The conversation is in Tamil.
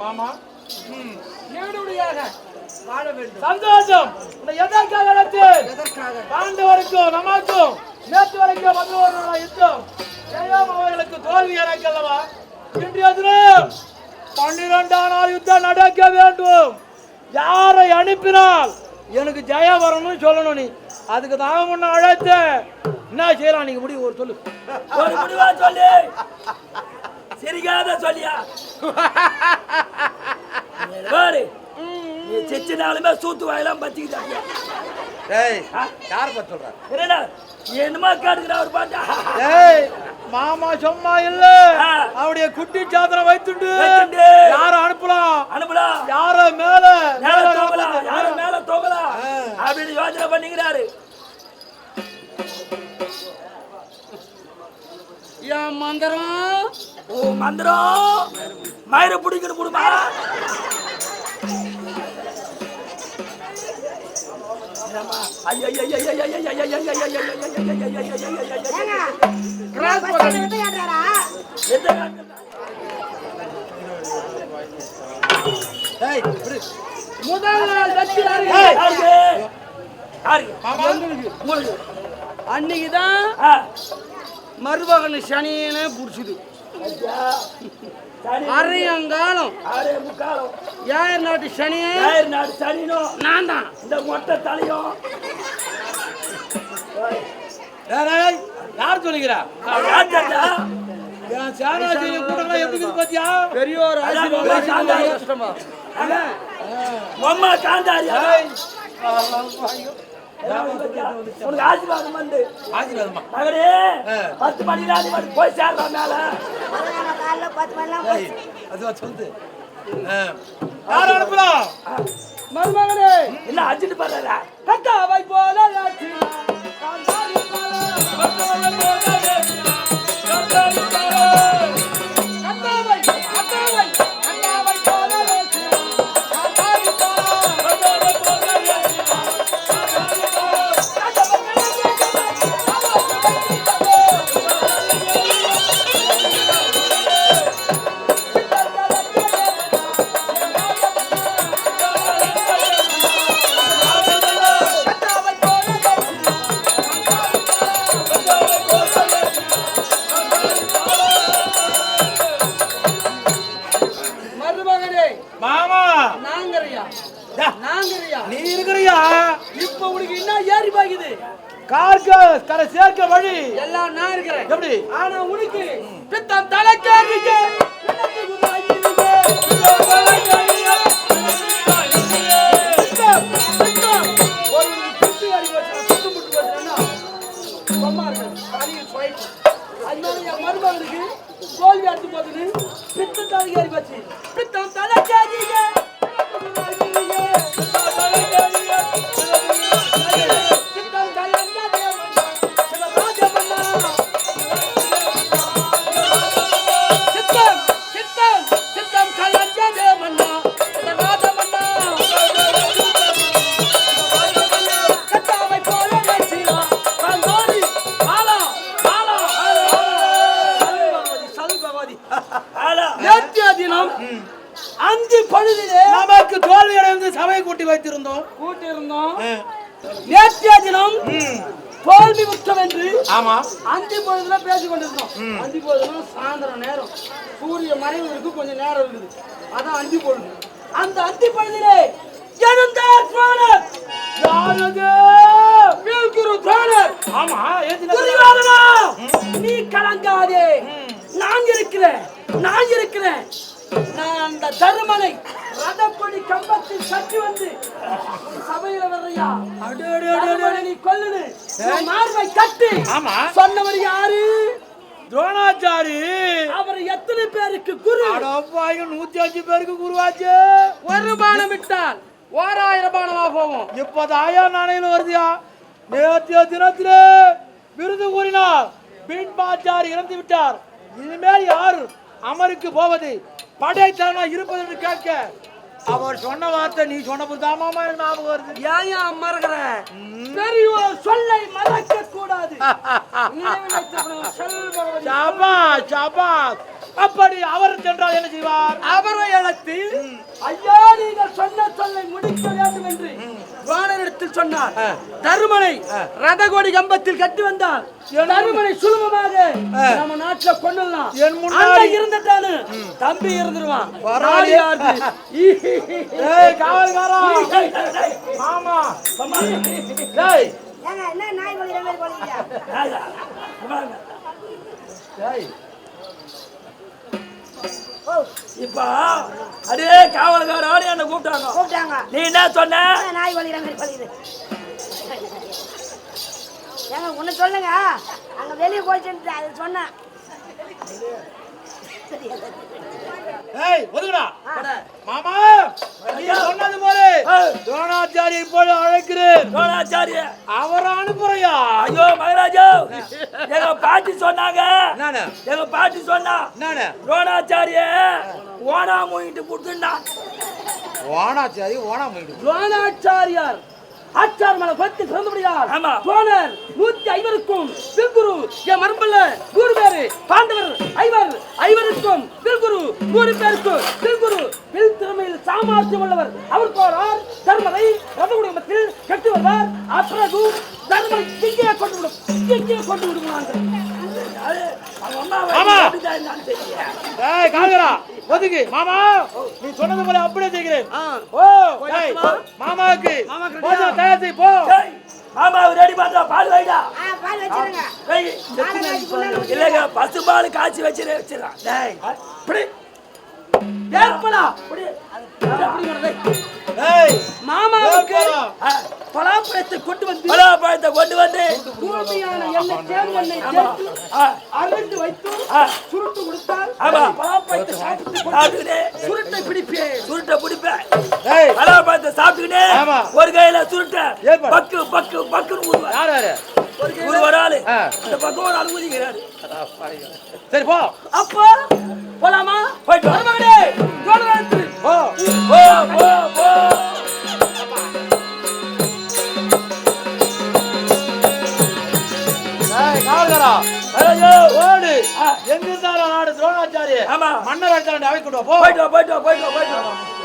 மாமா. நேரடியாக வாழ வேண்டும். சந்தோஷம். எதற்காக அழைத்தேன் எதற்காக? பாண்டவருக்கும் நமக்கும் நேற்று வரைக்கும் வந்தவர்களா யுத்தம். ஜெயம் அவர்களுக்கு தோல்வி எனக்கு அல்லவா? இன்றைய தினம் பன்னிரெண்டாம் நாள் யுத்தம் நடக்க வேண்டும். யாரை அனுப்பினால்? எனக்கு ஜெயம் வரணும்னு சொல்லணும் நீ. அதுக்கு தான் உன்னை அழைத்தேன். என்ன செய்யலாம்? நீங்க முடிவு ஒரு சொல்லு. ஒரு முடிவா சொல்லி. சிரிக்காத சொல்லியா? பாரு. நீ செச்சினாலுமே சூத்து வாயெல்லாம் பத்திக்கிட்டாங்க. ஏய் யார் பத்தி சொல்ற? என்னடா? என்னமா காட்டுக்கிற அவர் பாட்டா? ஏய் மாமா சும்மா இல்ல. அவருடைய குட்டி சாத்திரம் வைத்துண்டு. யார அனுப்பலாம்? அனுப்பலாம் யார மேல? மேல அனுப்பலாம். யாரும் மேல தூங்கலாம் ஆ. அப்படின்னு யோசனை பண்ணிக்கிறாரு. என் மந்திரம் ஓ மந்திரம் மயிரை பிடிக்கணும் முடியுமா முதல் மருமகன் சனியனை புடிச்சுது. அரையங்காலம். ஏழு நாட்டு சனியன் நான் தான். இந்த மொட்டை தலையும். யார் சொல்லுகிறா? ராஜாடா. என் சேனாஜி கூட்டம்லாம் எப்படி பாத்தியா? பெரியோர் கஷ்டமா. அம்மா உனக்கு ஆசீர்வாதம் வந்து. ஆசீர்வாதமா? மகனே. பத்து மணி மட்டும் போய் சேர்றான் மேல. பத்து ஏய், அதுவா சொல்லுது. ஆ. யார் அனுப்பலாம் மருமகனே. என்ன அடிச்சுட்டு பாருடா கக்காவை போல உனக்கு என்ன ஏறி பாக்குது? கார்க்க கரை சேர்க்க வழி. எல்லாம் நான் இருக்கிறேன். எப்படி? ஆனா உனக்கு பித்தம் தலைக்காதீங்க நமக்கு தோல்வி அடைந்து சபை கூட்டி வைத்திருந்தோம். கூட்டியிருந்தோம். நேற்றைய தினம் தோல்வி முற்றம் என்று ஆமா. அஞ்சு பொழுதுல பேசிக் கொண்டிருந்தோம் அஞ்சு பொழுதுனா சாயந்தரம் நேரம். சூரிய மறைவு இருக்கு கொஞ்சம் நேரம் இருக்குது அதான் அஞ்சு பொழுது. அந்த அஞ்சு பொழுதிலே எழுந்தார் துரோணர் யாரது? வீழ்குரு துரோணர் ஆமா துரியோதனா நீ கலங்காதே. நான் இருக்கிறேன். நான் இருக்கிறேன். நான் அந்த தருமனை ரதப்படி கம்பத்தில் சற்றி வந்து. சபையில வர்றியா? நீ கொல்லுது உன் மார்பை கட்டி. ஆமா. சொன்னவர் யாரு? துரோணாச்சாரி. அவர் எத்தனை பேருக்கு குரு? நூத்தி அஞ்சு பேருக்கு குருவாச்சு. ஒரு பானம் விட்டால் ஓராயிரம் பானமா போவோம் இப்பதாயா நாணயம் வருதியா? நேற்றைய தினத்திலே விருது கூறினார். பீட்மாச்சாரி இறந்து விட்டார். இனிமேல் யார் அமருக்கு போவது? படைத்தலனா இருப்பது என்று கேட்க அவர் சொன்ன வார்த்தை நீ சொன்ன தாமாமா எனக்கு ஞாபகம் வருது. ஏன் ஏன் மறக்கிற? பெரியோர் சொல்லை மறக்க கூடாது. சாபா சாபா அப்படி அவர் சென்றால் என்ன செய்வார்? அவரை அழைத்து ஐயா நீங்கள் சொன்ன சொல்லை முடிக்க வேண்டும் என்று துவானரிடத்தில் சொன்னார். தருமனை ரதகோடி கம்பத்தில் கட்டி வந்தால் தருமனை சுலபமாக நம்ம நாட்டுல கொண்டுலாம் என் முன்னாடி- இருந்துட்டானு. தம்பி இருந்துருவான். காவல்காரா. மாமா. டேய் என்ன நாய் கொலிக்கிற மாதிரி கொலிக்கிறீங்க ராஜா, வாங்க. டேய் ஓ இப்ப அதே காவல்காரோட என்ன கூப்பிட்டாங்க? கூப்பிட்டாங்க. நீ என்ன சொன்ன? நாய் கொலிக்கிற மாதிரி கொலிக்குது ஏங்க ஒண்ணு சொல்லுங்க. அங்க வெளியே கொலிச்சுட்டு அது சொன்னேன் ஏய் ஒதுங்கடா மாமா நீ சொன்னது போல ஏய். துரோணாச்சாரி இப்போது அழைக்கிறேன். துரோணாச்சாரிய. அவரை அனுப்புறையா ஐயோ மகராஜா. பாட்டி சொன்னாங்க. நானு எங்க பாட்டி சொன்னா நானு துரோணாச்சாரிய ஓனா மூங்கிட்டு கொடுத்துண்டா ஓனாச்சாரி ஓனா போயிடு துவானாச்சாரியார் ஆச்சார் மலை பத்தி பிறந்தபடியார் ஆமா. தோழர் நூத்தி ஐவருக்கும் வில்குரு என் மரபல்ல நூறு பேரு பாண்டவர் ஐவர் ஐவருக்கும் வில்குரு நூறு பேருக்கும் வில்குரு. வில் திறமையில் சாமர்த்தியம் உள்ளவர். அவர் போறார் தர்மரை ரத குடும்பத்தில் கட்டி வருவார். அப்பிறகு தர்மரை இங்கே கொண்டு விடும் இங்கே கொண்டு விடுவாங்க ஆமா. எப்படிதான் ஒதுக்கு மாமா நீ சொன்னது போல அப்படியே செய்கிறேன். ஓ மாமாவுக்கு மாமாக்கு போதும் தயார் செய் போ. மாமா ரெடி பண்றா பால் வைடா. ஆ பால் வச்சிருங்க. இல்லைங்க பசு பால் காய்ச்சி வச்சிரு வச்சிடலாம் டேய் இப்படி. ஏற்படா இப்படி. ஏய் மாமாவுக்கு பலாப்பழத்தை கொண்டு வந்து பலாப்பழத்தை கொண்டு வந்து தூய்மையான எண்ணெய் தேன் எண்ணெய் ஆமா. சேர்த்து ஆ, அரைந்து வைத்து சுருட்டு கொடுத்தால் ஆமா. பலாப்பழத்தை சாப்பிட்டு சுருட்டை பிடிப்பேன். சுருட்டை பிடிப்பேன். பலாப்பழத்தை சாப்பிட்டுக்கிட்டே ஆமா. ஒரு கையில சுருட்ட. பக்கு பக்கு பக்குன்னு யாரு ஒரு ஒரு ஆளு. இந்த பக்கம் ஒரு ஆளு ஊதிக்கிறாரு. சரி போ. அப்போ போலாமா? போயிட்டு வா. மருமகனே ஜோடராத்திரி போ. ஐயோ ஓடு. எங்க இருந்தாலும் நாடு துரோணாச்சாரி ஆமா. மன்னர் அடித்தாண்டி அவை கொண்டு போயிட்டு போயிட்டு போயிட்டு போயிட்டு